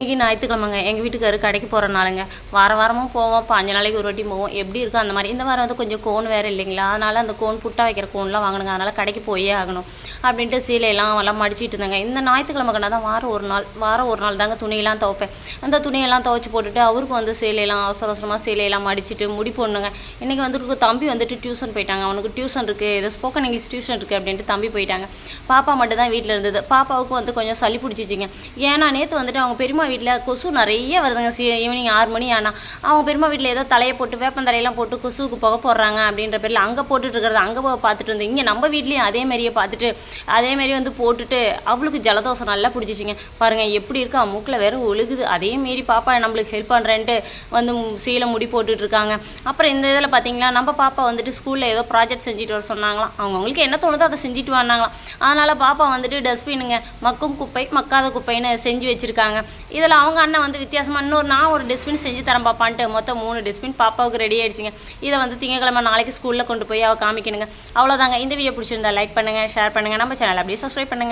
இன்னைக்கு ஞாயிற்றுக்கிழமைங்க. எங்கள் வீட்டுக்காரரு கடைக்கு போகிற நாளுங்க. வார வாரமும் போவோம். பாஞ்சு நாளைக்கு ஒரு வாட்டி போவோம். எப்படி இருக்கோ அந்த மாதிரி. இந்த வாரம் வந்து கொஞ்சம் கோன் வேறு இல்லைங்களா? அதனால் அந்த கோன் புட்டா வைக்கிற கோன்லாம் வாங்கணுங்க. அதனால் கடைக்கு போயே ஆகணும். அப்படின்ட்டு சீலையெல்லாம் எல்லாம் மடிச்சிட்டு இருந்தாங்க. இந்த ஞாயிற்றுக்கிழமை கண்டா தான் வாரம் ஒரு நாள் வாரம் ஒரு நாள் தாங்க துணியெல்லாம் துவைப்பேன். அந்த துணியெல்லாம் துவைச்சி போட்டுட்டு அவருக்கு வந்து சேலையெல்லாம் அவசர அவசரமாக சீலையெல்லாம் மடிச்சிட்டு முடி போடணுங்க. இன்றைக்கி வந்துட்டு தம்பி வந்துட்டு டியூஷன் போயிட்டாங்க. அவனுக்கு டியூஷன் இருக்குது ஏதோ ஸ்போக்கன் இங்கிலீஷ் டியூஷன் இருக்குது அப்படின்ட்டு தம்பி போயிட்டாங்க. பாப்பா மட்டும் தான் வீட்டில் இருந்தது. பாப்பாவுக்கு வந்து கொஞ்சம் சளி பிடிச்சிச்சிங்க. ஏன்னா நேற்று வந்துட்டு அவங்க பெரியம்மா வீட்டில் கொசு நிறைய வருதுங்க. சி ஈவினிங் ஆறு மணி ஆனால் அவங்க பெரியம்மா வீட்டில் ஏதோ தலையை போட்டு வேப்பந்தலையெல்லாம் போட்டு கொசுவுக்கு புகை போடுறாங்க அப்படின்ற பேரில் அங்கே போட்டுட்டு இருக்கிறது அங்கே போய் பார்த்துட்டு இருந்தோம் இங்கே நம்ம வீட்லேயும் அதே மாதிரியே பார்த்துட்டு அதே வந்து போட்டுட்டு அவளுக்கு ஜலதோஷம் நல்லா பிடிச்சிச்சிங்க. பாருங்கள் எப்படி இருக்கா? மூக்கில் வேற ஒழுகுது. அதேமாரி பாப்பா நம்மளுக்கு ஹெல்ப் பண்ணுறேன்ட்டு வந்து சீலை முடி போட்டுட்ருக்காங்க அப்புறம் இந்த இதில் பார்த்தீங்களா நம்ம பாப்பா வந்துட்டு ஸ்கூலில் ஏதோ ப்ராஜெக்ட் செஞ்சுட்டு வர சொன்னாங்களாம். அவங்கவுங்களுக்கு என்ன தோணுதோ அதை செஞ்சுட்டு வந்தாங்களாம். அதனால் பாப்பா வந்துட்டு டஸ்ட்பினுங்க மக்கும் குப்பை மக்காத குப்பைன்னு செஞ்சு வச்சுருக்காங்க. இதில் அவங்க அண்ணன் வந்து வித்தியாசமாக இன்னொரு நான் ஒரு டஸ்ட்பின் செஞ்சு தரேன் பாப்பான்ட்டு மொத்தம் மூணு டஸ்ட்பின் பாப்பாவுக்கு ரெடி ஆயிடுச்சுங்க. இதை வந்து திங்கக்கிழமை நாளைக்கு ஸ்கூலில் கொண்டு போய் அவள் காமிக்கணுங்க. அவ்வளோதாங்க இந்த வீடியோ பிடிச்சிருந்தா லைக் பண்ணுங்கள் ஷேர் பண்ணுங்கள் நம்ம சேனல் அப்படியே சப்ஸ்கிரைப் பண்ணுங்கள்